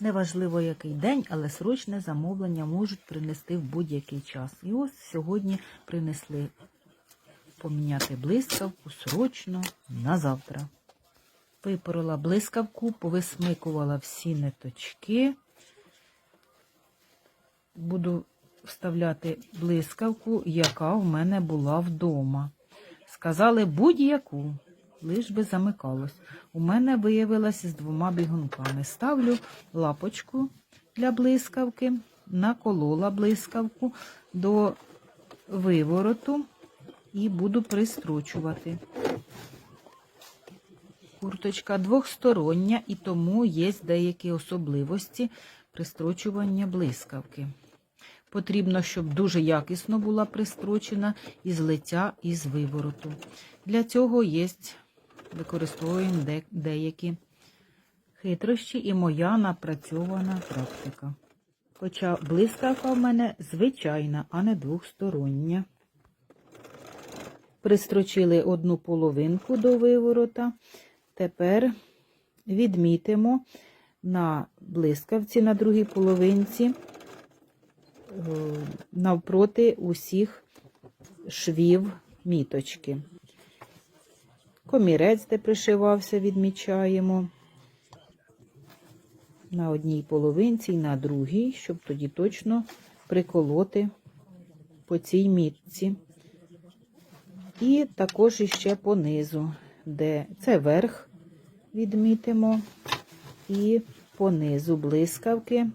Неважливо який день, але срочне замовлення можуть принести в будь-який час. І ось сьогодні принесли поміняти блискавку срочно на завтра. Випорола блискавку, повисмикувала всі ниточки. Буду вставляти блискавку, яка в мене була вдома. Сказали будь-яку, лиш би замикалось. У мене виявилось з двома бігунками. Ставлю лапочку для блискавки, наколола блискавку до вивороту і буду пристрочувати. Курточка двохстороння і тому є деякі особливості пристрочування блискавки. Потрібно, щоб дуже якісно була пристрочена із і з вивороту. Для цього є, використовуємо де- деякі хитрощі і моя напрацьована практика. Хоча блискавка в мене звичайна, а не двохстороння. Пристрочили одну половинку до виворота. Тепер відмітимо на блискавці на другій половинці е, навпроти усіх швів міточки. Комірець, де пришивався, відмічаємо на одній половинці і на другій, щоб тоді точно приколоти по цій мітці. І також іще по низу, де це верх відмітимо, і по низу блискавки.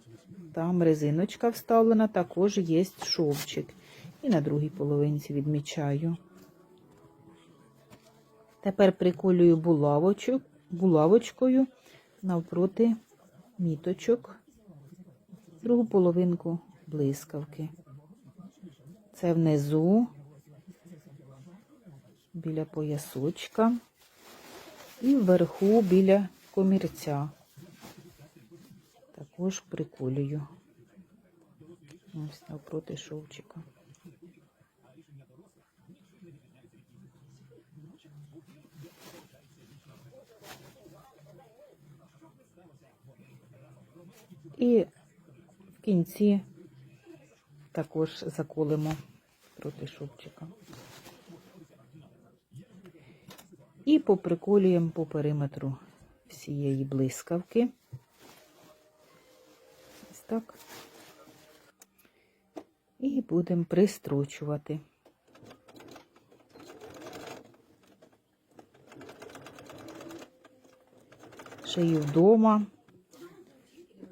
Там резиночка вставлена, також є шовчик. І на другій половинці відмічаю. Тепер приколюю булавочок, булавочкою навпроти міточок, другу половинку блискавки. Це внизу, біля поясочка і вверху біля комірця. Також приколюю. Ось навпроти шовчика. І в кінці також заколимо проти шовчика. І поприколюємо по периметру всієї блискавки. Ось так. І будемо пристрочувати. Шию вдома.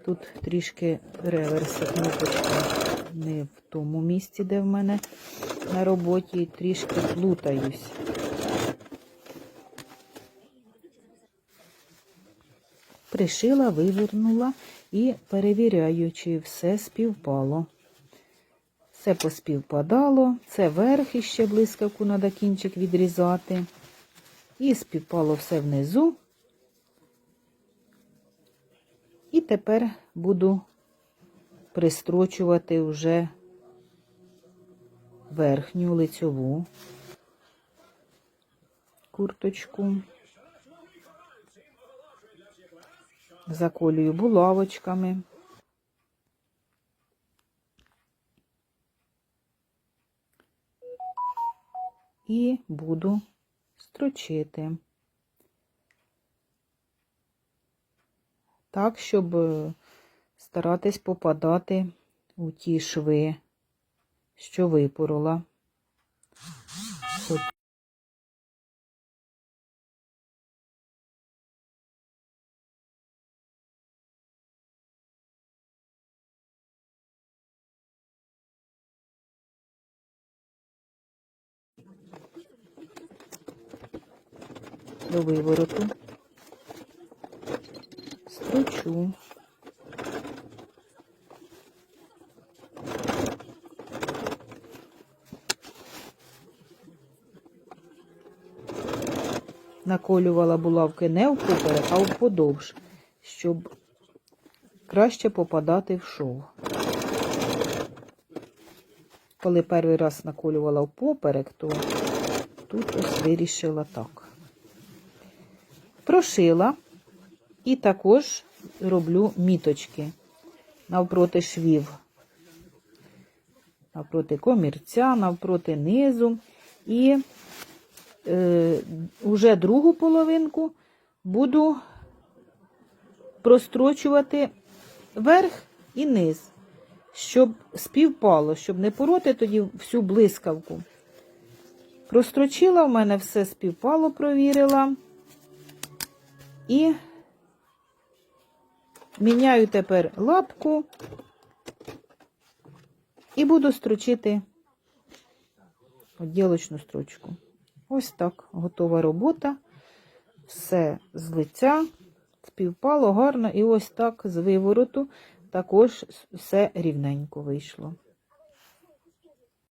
Тут трішки реверс кнопочка не в тому місці, де в мене на роботі, трішки плутаюсь. Пришила, вивернула і перевіряю, чи все співпало. Все поспівпадало, це верх іще блискавку треба кінчик відрізати. І співпало все внизу. І тепер буду пристрочувати вже верхню лицьову курточку. Заколюю булавочками. І буду строчити. Так, щоб е, старатись попадати у ті шви, що випорола. До вивороту. Строчу. Наколювала булавки не впоперек, а вподовж, щоб краще попадати в шов. Коли перший раз наколювала впоперек, то тут ось вирішила так. Прошила і також роблю міточки навпроти швів, навпроти комірця, навпроти низу. І е, уже другу половинку буду прострочувати верх і низ, щоб співпало, щоб не пороти тоді всю блискавку. Прострочила, в мене все співпало, провірила. І міняю тепер лапку і буду строчити оділочну строчку. Ось так готова робота. Все з лиця співпало гарно, і ось так з вивороту також все рівненько вийшло.